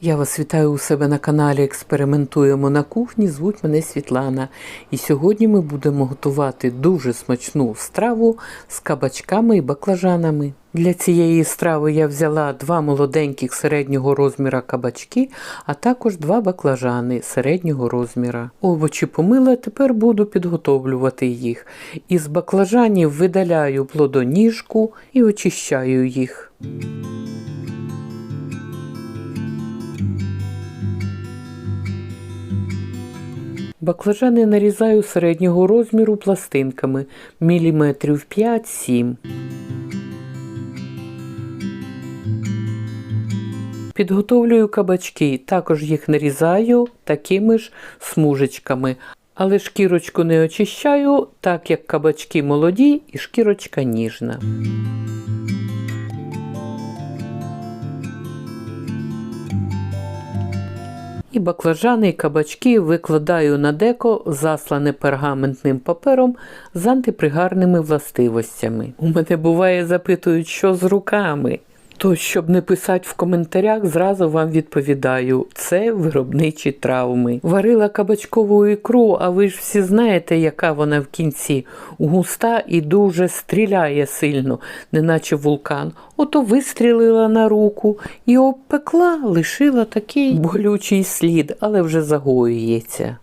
Я вас вітаю у себе на каналі Експериментуємо на кухні. Звуть мене Світлана. І сьогодні ми будемо готувати дуже смачну страву з кабачками і баклажанами. Для цієї страви я взяла два молоденьких середнього розміра кабачки, а також два баклажани середнього розміра. Овочі помила, тепер буду підготовлювати їх. Із баклажанів видаляю плодоніжку і очищаю їх. Баклажани нарізаю середнього розміру пластинками міліметрів 5-7. Підготовлюю кабачки, також їх нарізаю такими ж смужечками, але шкірочку не очищаю, так як кабачки молоді і шкірочка ніжна. І баклажани і кабачки викладаю на деко, заслане пергаментним папером з антипригарними властивостями. У мене буває запитують, що з руками. То, щоб не писати в коментарях, зразу вам відповідаю: це виробничі травми. Варила кабачкову ікру, а ви ж всі знаєте, яка вона в кінці густа і дуже стріляє сильно, неначе вулкан. Ото вистрілила на руку і обпекла, лишила такий болючий слід, але вже загоюється.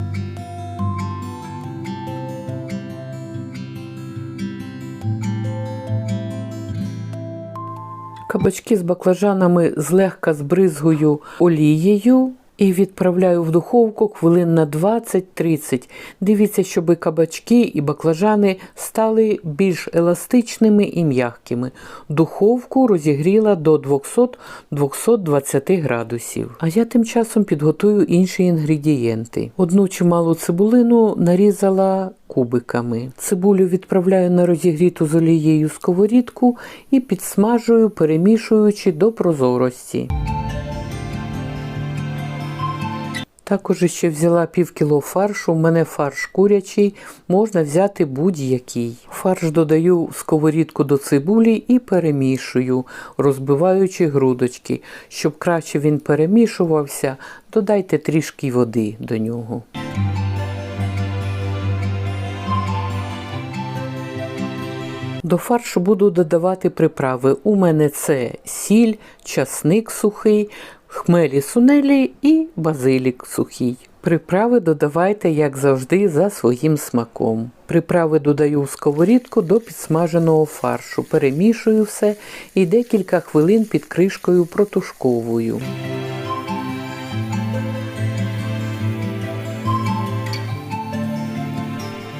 Кабачки з баклажанами злегка збризгую олією і відправляю в духовку хвилин на 20-30. Дивіться, щоб кабачки і баклажани стали більш еластичними і м'якими. Духовку розігріла до 200-220 градусів. А я тим часом підготую інші інгредієнти. Одну чималу цибулину нарізала кубиками. Цибулю відправляю на розігріту з олією сковорідку і підсмажую, перемішуючи до прозорості. Також ще взяла пів кіло фаршу. У мене фарш курячий, можна взяти будь-який. Фарш додаю в сковорідку до цибулі і перемішую, розбиваючи грудочки. Щоб краще він перемішувався, додайте трішки води до нього. До фаршу буду додавати приправи. У мене це сіль, часник сухий, хмелі сунелі і базилік сухий. Приправи додавайте, як завжди, за своїм смаком. Приправи додаю в сковорідку до підсмаженого фаршу, перемішую все і декілька хвилин під кришкою протушковую.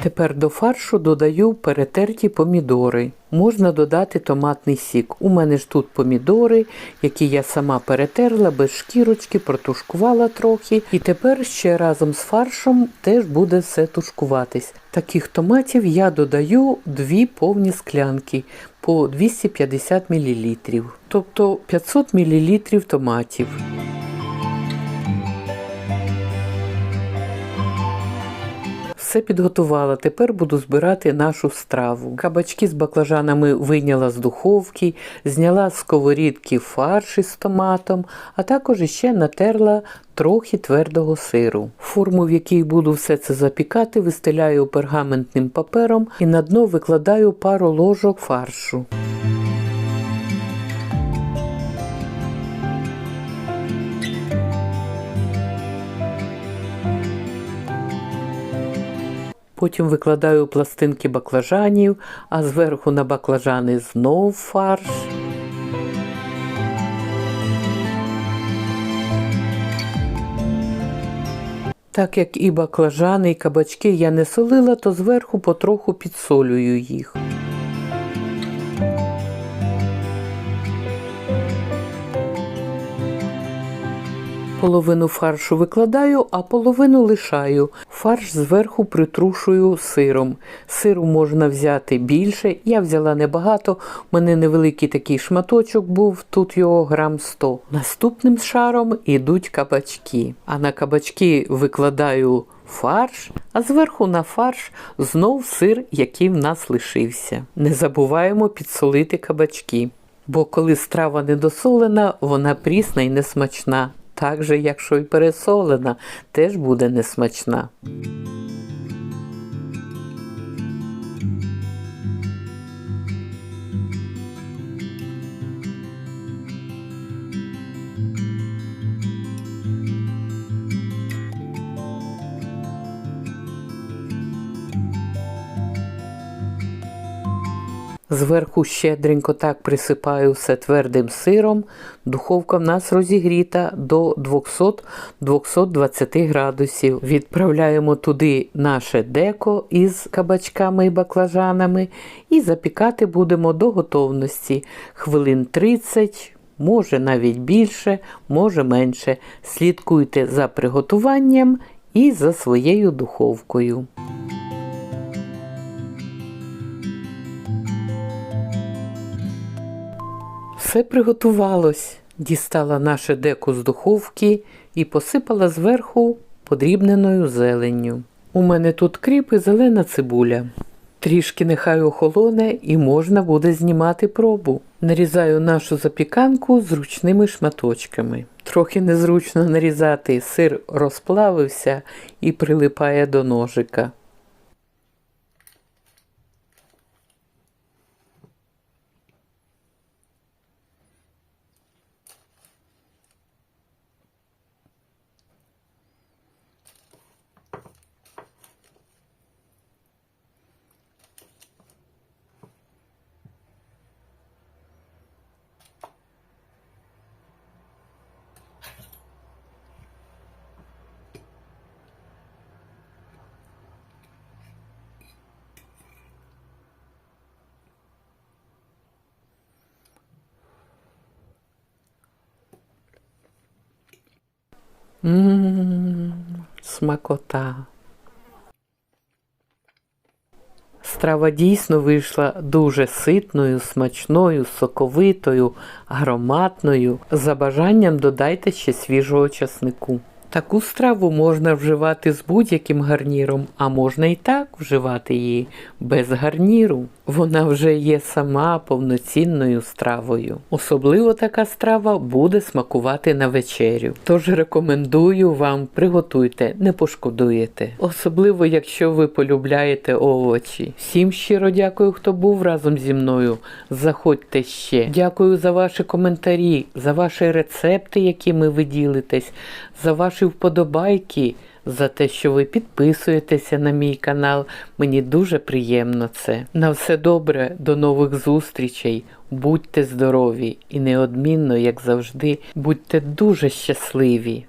Тепер до фаршу додаю перетерті помідори. Можна додати томатний сік. У мене ж тут помідори, які я сама перетерла без шкірочки, протушкувала трохи. І тепер ще разом з фаршом теж буде все тушкуватись. Таких томатів я додаю дві повні склянки по 250 мл, тобто 500 мл томатів. Все підготувала. Тепер буду збирати нашу страву. Кабачки з баклажанами вийняла з духовки, зняла з сковорідки фарш із томатом, а також ще натерла трохи твердого сиру. Форму, в якій буду все це запікати, вистеляю пергаментним папером і на дно викладаю пару ложок фаршу. Потім викладаю пластинки баклажанів, а зверху на баклажани знов фарш. Так як і баклажани, і кабачки я не солила, то зверху потроху підсолюю їх. Половину фаршу викладаю, а половину лишаю. Фарш зверху притрушую сиром. Сиру можна взяти більше. Я взяла небагато, у мене невеликий такий шматочок був, тут його грам 100. Наступним шаром йдуть кабачки. А на кабачки викладаю фарш, а зверху на фарш знов сир, який в нас лишився. Не забуваємо підсолити кабачки. Бо коли страва недосолена, вона прісна і несмачна. Так же, якщо й пересолена, теж буде несмачна. Зверху щедренько так присипаю все твердим сиром. Духовка в нас розігріта до 200-220 градусів. Відправляємо туди наше деко із кабачками і баклажанами і запікати будемо до готовності хвилин 30. Може навіть більше, може менше. Слідкуйте за приготуванням і за своєю духовкою. Все приготувалось. Дістала наше деко з духовки і посипала зверху подрібненою зеленню. У мене тут кріп і зелена цибуля. Трішки нехай охолоне і можна буде знімати пробу. Нарізаю нашу запіканку зручними шматочками. Трохи незручно нарізати, сир розплавився і прилипає до ножика. Ммм, смакота. Страва дійсно вийшла дуже ситною, смачною, соковитою, ароматною. За бажанням додайте ще свіжого часнику. Таку страву можна вживати з будь-яким гарніром, а можна і так вживати її без гарніру. Вона вже є сама повноцінною стравою. Особливо така страва буде смакувати на вечерю. Тож рекомендую вам приготуйте, не пошкодуєте. Особливо, якщо ви полюбляєте овочі. Всім щиро дякую, хто був разом зі мною. Заходьте ще. Дякую за ваші коментарі, за ваші рецепти, якими ви ділитесь, за ваші вподобайки, за те, що ви підписуєтеся на мій канал. Мені дуже приємно це. На все добре, до нових зустрічей. Будьте здорові і неодмінно, як завжди, будьте дуже щасливі.